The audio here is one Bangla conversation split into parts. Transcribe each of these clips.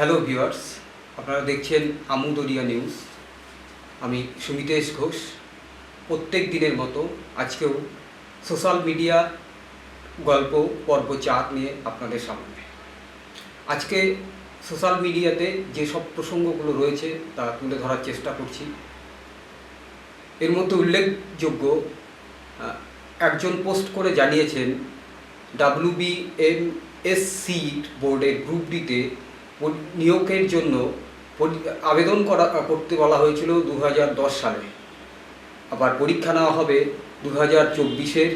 হ্যালো ভিউয়ার্স আপনারা দেখছেন আমুদরিয়া নিউজ আমি সুমিতেশ ঘোষ। প্রত্যেক দিনের মতো আজকেও সোশ্যাল মিডিয়া গল্প, পর্ব চার নিয়ে আপনাদের সামনে। আজকে সোশ্যাল মিডিয়াতে যেসব প্রসঙ্গগুলো রয়েছে, তা তুলে ধরার চেষ্টা করছি। এর মধ্যে উল্লেখযোগ্য একজন পোস্ট করে জানিয়েছেন ডাব্লিউবিএম এসসি বোর্ডের গ্রুপ ডিতে নিয়োগের জন্য আবেদন করা, করতে বলা হয়েছিল দু হাজার দশ সালে। আবার পরীক্ষা নেওয়া হবে দু হাজার চব্বিশের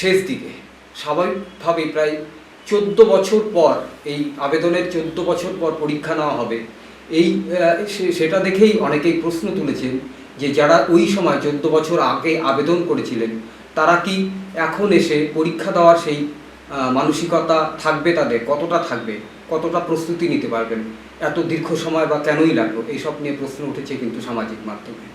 শেষ দিকে। স্বাভাবিকভাবে প্রায় চোদ্দ বছর পর এই আবেদনের চোদ্দ বছর পর পরীক্ষা নেওয়া হবে। এই সেটা দেখেই অনেকেই প্রশ্ন তুলেছেন যে যারা ওই সময় চোদ্দ বছর আগে আবেদন করেছিলেন, তারা কি এখন এসে পরীক্ষা দেওয়ার সেই মানসিকতা থাকবে তাদের, কতটা থাকবে, কতটা প্রস্তুতি নিতে পারবেন, এত দীর্ঘ সময় বা কেনই লাগল, এইসব নিয়ে প্রশ্ন উঠেছে কিন্তু সামাজিক মাধ্যমে।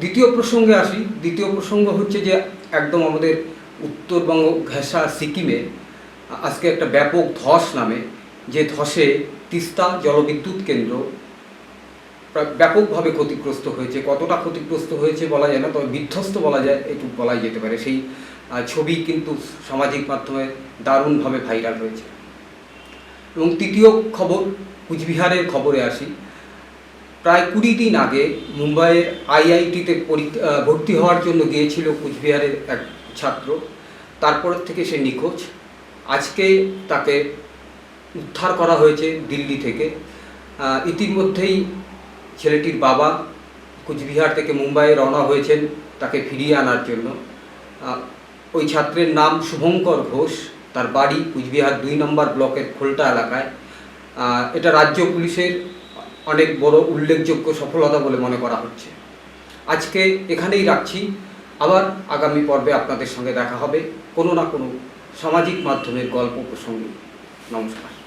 দ্বিতীয় প্রসঙ্গে আসি, দ্বিতীয় প্রসঙ্গ হচ্ছে যে একদম আমাদের উত্তরবঙ্গ ঘেঁষা সিকিমে, আজকে একটা ব্যাপক ধস নামে, যে ধসে তিস্তা জলবিদ্যুৎ কেন্দ্র ব্যাপকভাবে ক্ষতিগ্রস্ত হয়েছে। কতটা ক্ষতিগ্রস্ত হয়েছে বলা যায় না, তবে বিধ্বস্ত বলা যায় একটু বলাই যেতে পারে। সেই ছবি কিন্তু সামাজিক মাধ্যমে দারুণভাবে ভাইরাল হয়েছে। এবং তৃতীয় খবর, কুচবিহারের খবরে আসি। প্রায় কুড়ি দিন আগে মুম্বাইয়ের আইআইটিতে ভর্তি হওয়ার জন্য গিয়েছিল কুচবিহারের এক ছাত্র। তারপর থেকে সে নিখোঁজ। আজকে তাকে উদ্ধার করা হয়েছে দিল্লি থেকে। ইতিমধ্যেই ছেলেটির বাবা কুচবিহার থেকে মুম্বাইয়ে রওনা হয়েছেন তাকে ফিরিয়ে আনার জন্য। ওই ছাত্রের নাম শুভঙ্কর ঘোষ, তার বাড়ি কুচবিহার দুই নম্বর ব্লকের খোলটা এলাকায়। এটা রাজ্য পুলিশের অনেক বড় উল্লেখযোগ্য সফলতা বলে মনে করা হচ্ছে। আজকে এখানেই রাখছি। আবার আগামী পর্বে আপনাদের সঙ্গে দেখা হবে কোনো না কোনো সামাজিক মাধ্যমের গল্প প্রসঙ্গে। নমস্কার।